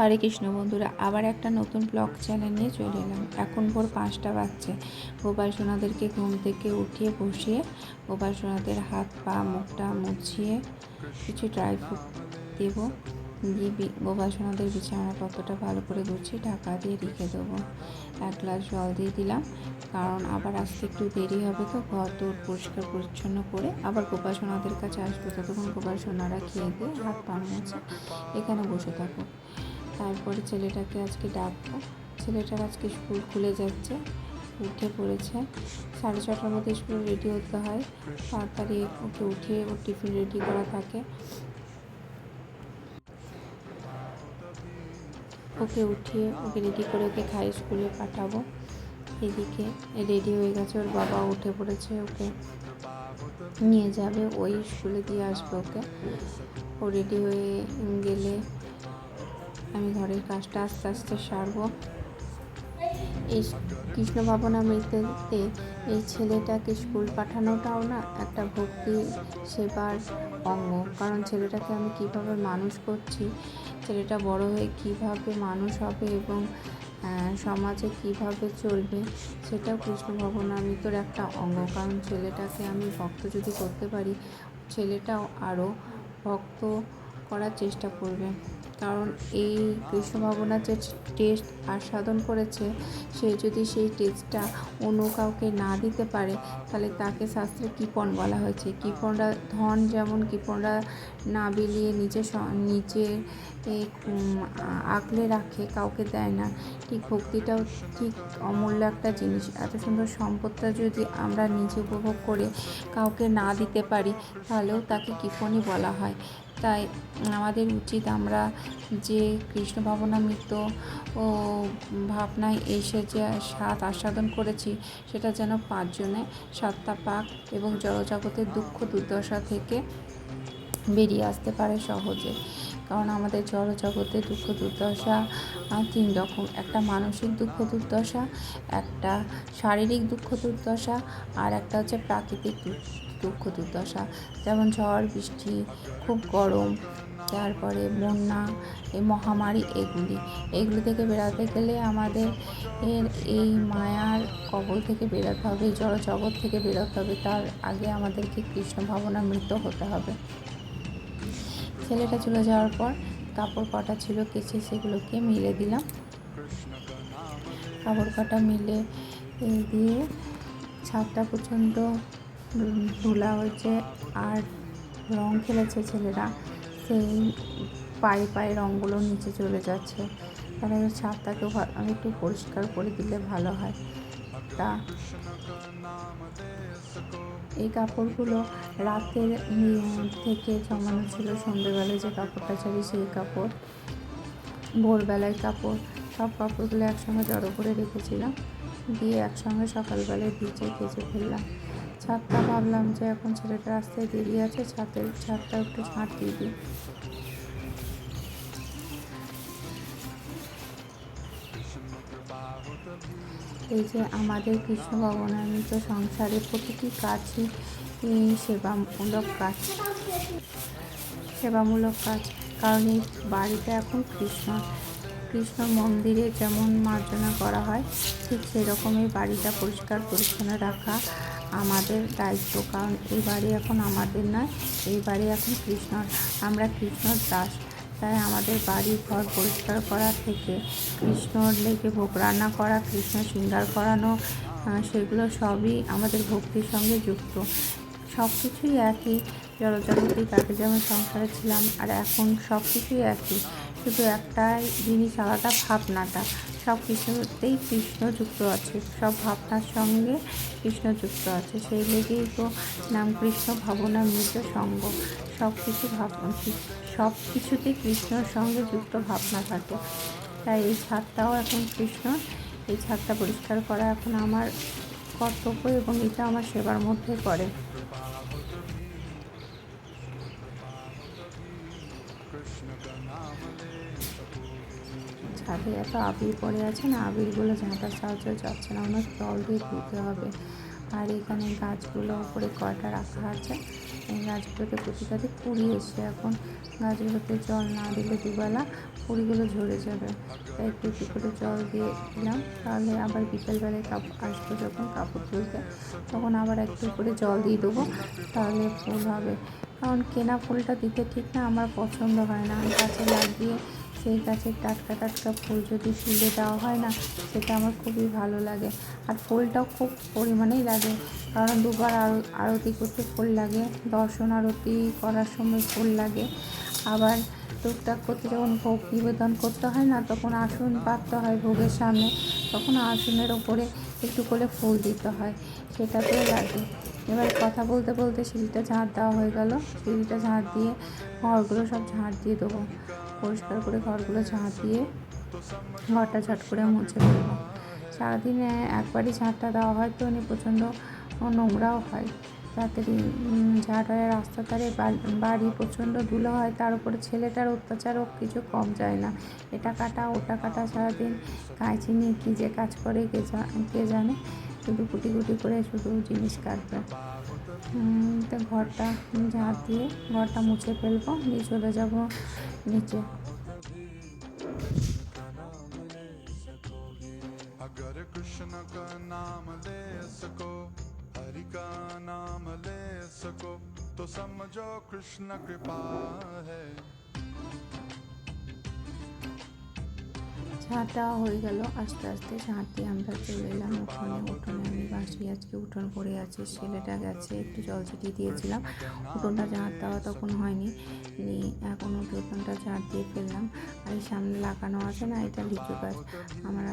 হরে কৃষ্ণ বন্ধুরা, আবার একটা নতুন ব্লগ চ্যানেল নিয়ে চলে এলাম। এখন ভোর পাঁচটা বাজছে। গোপাল সোনাদেরকে ঘুম থেকে উঠিয়ে বসিয়ে গোপাল সোনাদের হাত পা, মুখটা মুছিয়ে কিছু ড্রাই ফ্রুট দেবো। দিয়ে গোপাল সোনাদের বিছানা কতটা ভালো করে গুছিয়ে ঢাকা দিয়ে রেখে দেবো। এক গ্লাস জল দিয়ে দিলাম। কারণ আবার আসতে একটু দেরি হবে তো, ঘর তোর পরিষ্কার পরিচ্ছন্ন করে আবার গোপাল সোনাদের কাছে আসব। ততক্ষণ গোপাল সোনারা খেয়ে দিয়ে হাত পা মুছে এখানে বসে থাকো তারপরে ছেলেটাকে আজকে ডাকবো। ছেলেটার আজকে স্কুল খুলে যাচ্ছে, উঠে পড়েছে। সাড়ে ছটার মধ্যে স্কুল রেডি হতে হয়। তাড়াতাড়ি ওকে উঠিয়ে ওর টিফিন রেডি করা থাকে। ওকে উঠিয়ে ওকে রেডি করে ওকে খাই, স্কুলে পাঠাবো। এদিকে রেডি হয়ে গেছে, ওর বাবা উঠে পড়েছে ওকে নিয়ে যাবে। ওই স্কুলে দিয়ে আসবে ওকে। ও রেডি হয়ে আমি ঘরের কাজটা আস্তে আস্তে সারবো। এই কৃষ্ণ ভাবনামৃততে এই ছেলেটাকে স্কুল পাঠানোটাও না একটা ভক্তি সেবার অঙ্গ। কারণ ছেলেটাকে আমি কীভাবে মানুষ করছি, ছেলেটা বড় হয়ে কীভাবে মানুষ হবে এবং সমাজে কীভাবে চলবে, সেটাও কৃষ্ণ ভবনামৃতর একটা অঙ্গ। কারণ ছেলেটাকে আমি ভক্ত যদি করতে পারি, ছেলেটাও আরও ভক্ত করার চেষ্টা করবে। কারণ এই কৃষ্ণ যে টেস্ট আস্বাদন করেছে, সে যদি সেই টেস্টটা অন্য কাউকে না দিতে পারে, তাহলে তাকে শাস্ত্রে কৃপণ বলা হয়েছে। কৃপণরা ধন যেমন কৃপণরা না বিলিয়ে নিজে নিজে আগলে রাখে, কাউকে দেয় না। ঠিক ভক্তিটাও ঠিক অমূল্য একটা জিনিস। এত সুন্দর সম্পদটা যদি আমরা নিজে উপভোগ করে কাউকে না দিতে পারি, তাহলেও তাকে কৃপণই বলা হয়। তাই আমাদের উচিত আমরা যে কৃষ্ণ ভাবনামৃত ও ভাবনায় এসে যে স্বাদ আস্বাদন করেছি, সেটা যেন পাঁচজনে সাতটা পাক এবং জড়জগতের দুঃখ দুর্দশা থেকে বেরিয়ে আসতে পারে সহজে। কারণ আমাদের জড়জগতে দুঃখ দুর্দশা তিন রকম, একটা মানসিক দুঃখ দুর্দশা, একটা শারীরিক দুঃখ দুর্দশা আর একটা হচ্ছে প্রাকৃতিক দুঃখ দুর্দশা। যেমন ঝড়, বৃষ্টি, খুব গরম, তারপরে বন্যা, এই মহামারী, এগুলি। এগুলি থেকে বেরাতে গেলে আমাদের এর এই মায়ার কবল থেকে বেরোতে হবে জড় জগৎ থেকে বেরোতে হবে। তার আগে আমাদেরকে কৃষ্ণ ভাবনামৃত হতে হবে। ছেলেটা চলে যাওয়ার পর কাপড় কটা ছিল, কেচে সেগুলোকে মিলে দিলাম। কাপড় কাটা মিলে দিয়ে ছাদটা প্রচণ্ড ধুলা হয়েছে আর রং খেলেছে ছেলেরা। সেই পায়ে পায়ে রঙগুলো নিচে চলে যাচ্ছে। তাহলে ছাদটাকে একটু পরিষ্কার করে দিলে ভালো হয়। তা এই কাপড়গুলো রাতের থেকে জমানো ছিল। সন্ধেবেলায় যে কাপড়টা ছাড়ি সেই কাপড়, ভোরবেলায় কাপড়। সব কাপড়গুলো একসঙ্গে জড়ো করে রেখেছিলাম। দিয়ে একসঙ্গে সকালবেলায় ভিজে কেচে ফেললাম। ছাদটা ভাবলাম যে এখন ছেলেটা রাস্তায় দেরি আছে, ছাদের ছাদটা একটু ঝাঁট দিয়ে দিই। এই যে আমাদের কৃষ্ণ ভবনান্বিত সংসারে প্রতিটি কাজই সেবামূলক কাজ। সেবামূলক কাজ, কারণ এই বাড়িটা এখন কৃষ্ণ। কৃষ্ণ মন্দিরে যেমন মার্জনা করা হয়, ঠিক সেরকমই বাড়িটা পরিষ্কার পরিচ্ছন্ন রাখা। আমাদের দায়িত্ব, কারণ এই বাড়ি এখন আমাদের নয়, এই বাড়ি এখন কৃষ্ণর, আমরা কৃষ্ণর দাস। তাই আমাদের বাড়ি ঘর পরিষ্কার করা থেকে কৃষ্ণর লেগে ভোগ রান্না করা কৃষ্ণ শৃঙ্গার করানো সেগুলো সবই আমাদের ভক্তির সঙ্গে যুক্ত। সব কিছুই একই জড়জগতেই তাকে যেমন সংসারে ছিলাম, আর এখন সব কিছুই একই। শুধু একটাই জিনিস, আলাদা ভাবনাটা। সব কিছুতেই কৃষ্ণ যুক্ত আছে। সব ভাবনার সঙ্গে কৃষ্ণ যুক্ত আছে। সেই লেগেই তো নাম কৃষ্ণ, ভাবনা মৃত, সঙ্গ। সব কিছু ভাব, সব কিছুতেই কৃষ্ণর সঙ্গে যুক্ত ভাবনা থাকে। তাই এই ছাদটাও এখন কৃষ্ণ। এই ছাদটা পরিষ্কার করা এখন আমার কর্তব্য এবং এটা আমার সেবার মধ্যে পড়ে। ছাদে এত আবির পড়ে আছে না আবিরগুলো ঝাঁটার সাহায্যে যাচ্ছে না অনেক জল দিয়ে ধুতে হবে। আর এখানে গাছগুলো উপরে কয়টা রাখা আছে, এই গাছগুলোতে প্রতিটাতে কুড়ি এসে এখন গাছগুলোতে জল না দিলে দুবেলা ফুলগুলো ঝরে যাবে। একটু একটু করে জল দিয়ে দিলাম, তাহলে আবার বিকেলবেলায় কাপড় আসব যখন কাপড় তুলতে, তখন আবার একটু করে জল দিয়ে দেবো, তাহলে ফুল হবে। কারণ কেনা ফুলটা দিতে ঠিক না, আমার পছন্দ হয় না। আমি গাছে লাগিয়ে সেই গাছের টাটকা টাটকা ফুল যদি তুলে দেওয়া হয় না, সেটা আমার খুবই ভালো লাগে। আর ফুলটাও খুব পরিমাণেই লাগে। কারণ দুবার আরও, আরতি করতে ফুল লাগে, দর্শন আরতি করার সময় ফুল লাগে। আবার টুকটাক করতে যখন ভোগ নিবেদন করতে হয় না, তখন আসন পাততে হয় ভোগের সামনে। তখন আসনের ওপরে একটু করে ফুল দিতে হয়, সেটাতেও লাগে। এবার কথা বলতে বলতে সিঁড়িটা ঝাঁট দেওয়া হয়ে গেল। সিঁড়িটা ঝাঁট দিয়ে, ঘরগুলো সব ঝাঁট দিয়ে দেবো। পরিষ্কার করে ঘরগুলো ঝাঁট দিয়ে ঘরটা ঝট করে মুছে ফেলব। সারাদিনে একবারই ঝাঁটটা দেওয়া হয় তো উনি প্রচণ্ড নোংরাও হয়। তাড়াতাড়ি ঝাঁট হয় আর রাস্তার ধারে বাড়ি প্রচণ্ড ধুলো হয়, তার উপরে ছেলেটার অত্যাচারও কিছু কম যায় না। এটা কাটা, ওটা কাটা, সারাদিন কাঁচি নিয়ে কী যে কাজ করে কে কে জানে? শুধু কুটি কুটি করে শুধু জিনিস কাটবে। তো ঘরটা ঝাঁট দিয়ে ঘরটা মুছে ফেলব, নিয়ে চলে যাব নিচে अगर कृष्ण का नाम ले सको, हरि का नाम ले सको तो समझो कृष्ण कृपा है। ঝাঁটা হয়ে গেল। আস্তে আস্তে দিয়ে আমরা চলে এলাম উঠোনে উঠোনে আমি বাসি, আজকে উঠোন পড়ে আছে, ছেলেটা গেছে, একটু জল ছিটিয়ে দিয়েছিলাম। উঠোনটা ঝাঁট দেওয়া তখন হয়নি। এখন উঠে উঠোনটা ঝাঁট দিয়ে ফেললাম। আর এই সামনে লাগানো আছে না, এটা লিচু গাছ। আমরা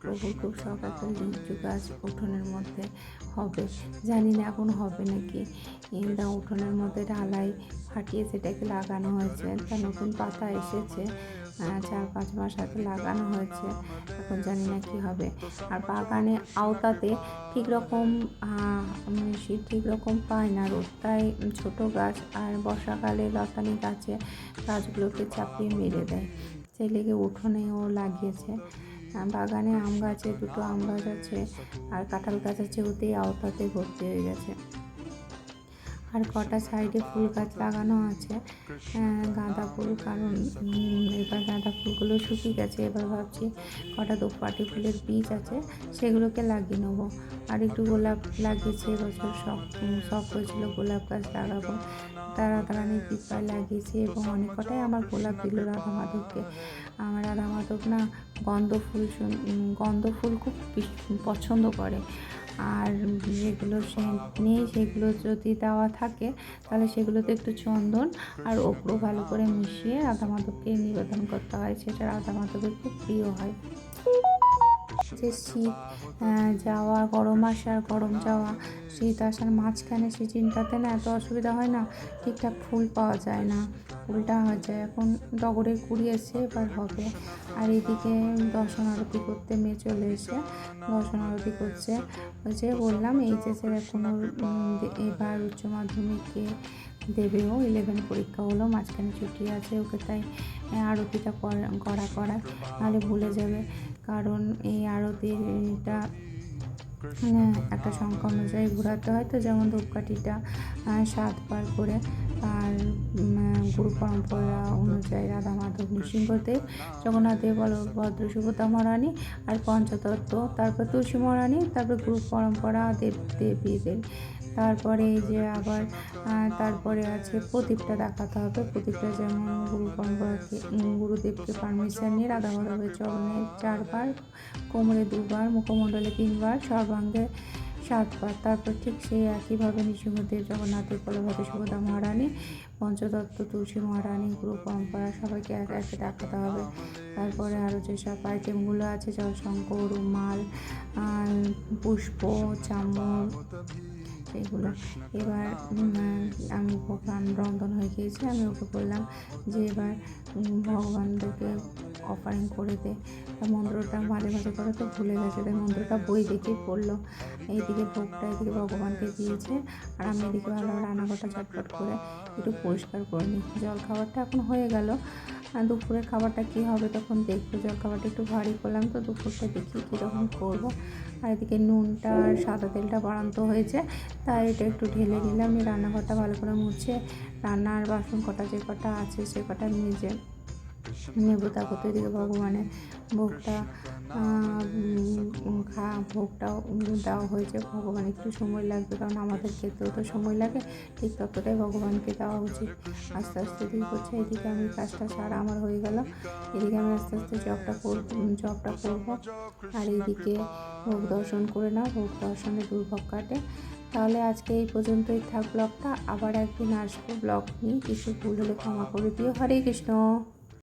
প্রভুর খুব শখ একটা লিচু গাছ উঠোনের মধ্যে হবে। জানি না এখন হবে নাকি। এটা উঠোনের মধ্যে ঢালাই ফাটিয়ে সেটাকে লাগানো হয়েছে। তার নতুন পাতা এসেছে। চার পাঁচ মাস আগে লাগানো হয়েছে। এখন জানি না কি হবে। আর বাগানে আওতাতে ঠিক রকম শীত ঠিক রকম পায় না রোদ। তাই ছোটো গাছ আর বর্ষাকালে লতানি গাছে গাছগুলোকে চাপিয়ে মেরে দেয়। সেই লেগে উঠোনেও লাগিয়েছে। বাগানে আম গাছে দুটো আম গাছ আছে আর কাঁঠাল গাছ আছে ওতেই আওতাতে ভর্তি হয়ে গেছে। আর কটা সাইডে ফুল গাছ লাগানো আছে গাঁদা ফুল, কারণ এবার গাঁদা ফুলগুলো শুকিয়ে গেছে। এবার ভাবছি কটা দোপাটি ফুলের বীজ আছে, সেগুলোকে লাগিয়ে নেব। আর একটু গোলাপ লাগিয়েছি এবছর, শখ শখ হয়েছিল গোলাপ গাছ লাগাবো। তারা তারানি পিপায় লাগিয়েছি এবং অনেক কটাই আমার গোলাপ দিল রাধা মাধবকে আমার রাধা মাধব না গন্ধ ফুল গন্ধ ফুল খুব পছন্দ করে। আর যেগুলো সেন্ট নেই, সেগুলো যদি দেওয়া থাকে, তাহলে সেগুলোতে একটু চন্দন আর ওপরও ভালো করে মিশিয়ে রাধা মাধবকে নিবেদন করতে হয়। সেটা রাধা মাধবের খুব প্রিয় হয়। যে শীত যাওয়া গরম আসা আর গরম যাওয়া শীত আসার মাঝখানে সিজনটাতে না এত অসুবিধা হয় না ঠিকঠাক ফুল পাওয়া যায় না ফুলটা হয়ে যায়। এখন ডগরের কুড়ি এসে এবার হবে। আর এদিকে দর্শন আরতি করতে মেয়ে চলে এসে দর্শন আরতি করছে। ওই যে বললাম এইচএসের এখন ওর উম, এবার উচ্চ মাধ্যমিকে দেবে ও ইলেভেন পরীক্ষা হলো মাঝখানে ছুটি আছে ওকে তাই আরতিটা করা করা করা নাহলে ভুলে যাবে। কারণ এই আরতিটা এটা একটা সংখ্যা অনুযায়ী ঘোরাতে হয়। তো যেমন ধূপকাঠিটা সাত সাতবার করে আর গুরু পরম্পরা অনুযায়ী রাধা মাধব, নৃসিংহদেব, জগন্নাথ দেব বলভদ্র সুভদ্রা মহারানী আর পঞ্চতত্ত্ব, তারপর তুলসী মহারানী, তারপর গুরু পরম্পরা, দেব দেবীদের তারপরে এই যে আবার তারপরে আছে প্রদীপটা দেখাতে হবে। প্রদীপটা যেমন গুরু পরম্পরাকে গুরুদেবকে পারমিশন নিয়ে রাধা মাধবের চরণে চারবার, কোমরে দুবার, মুখমণ্ডলে তিনবার, সর্বাঙ্গে সাতবার। তারপর ঠিক সেই একইভাবে নৃসিংহদেব জগন্নাথের বলভদ্র সুভদ্রা মহারানী, পঞ্চদত্ত তুলসী মহারানী, গুরু পরম্পরা, সবাইকে এক একে ডাকাতে হবে। তারপরে আরও যেসব আইটেমগুলো আছে জলশঙ্কর রুমাল পুষ্প পুষ্প চামর সেগুলো এবার আমি ভগবান রন্ধন হয়ে গিয়েছে, আমি ওকে বললাম যে এবার ভগবানদেরকে অফারিং করে দে। মন্ত্রটা মাঝে মাঝে করে তো ভুলে গেছে, তাই মন্ত্রটা বই দেখেই পড়ল। এইদিকে ভোগটা এদিকে ভগবানকে দিয়েছে, আর আমি এদিকে ভালো রান্নাঘরটা ঝটপট করে একটু পরিষ্কার করে নিই। জল খাবারটা এখন হয়ে গেল। দুপুরের খাবারটা কী হবে তখন দেখব। জল খাবারটা একটু ভারী করলাম তো দুপুরটা দেখি কীরকম করব। আর এদিকে নুনটা আর সাদা তেলটা বাড়ান্ত হয়েছে, তাই এটা একটু ঢেলে নিলাম। রান্নাঘরটা ভালো করে মুছে রান্নার বাসন কটা যে কটা আছে সে কটা মেজে নেব তারপর এদিকে ভগবানের ভোগটা খা ভোগটাও দেওয়া হয়েছে। ভগবান একটু সময় লাগবে, কারণ আমাদের ক্ষেত্রেও তো সময় লাগে। ঠিক ততটাই ভগবানকে দেওয়া উচিত। আস্তে আস্তে দিয়ে করছে এদিকে আমি কাজটা সারা আমার হয়ে গেল। এদিকে আমি আস্তে আস্তে জবটা করব, জবটা করব। আর এইদিকে ভোগ দর্শন করে নাও। ভোগ দর্শনে দুর্ভোগ কাটে। তাহলে আজকে এই পর্যন্তই থাক ব্লগটা। আবার একদিন আসব ব্লগ নিয়ে। কিছু ভুল হলে ক্ষমা করে দিও। হরে কৃষ্ণ।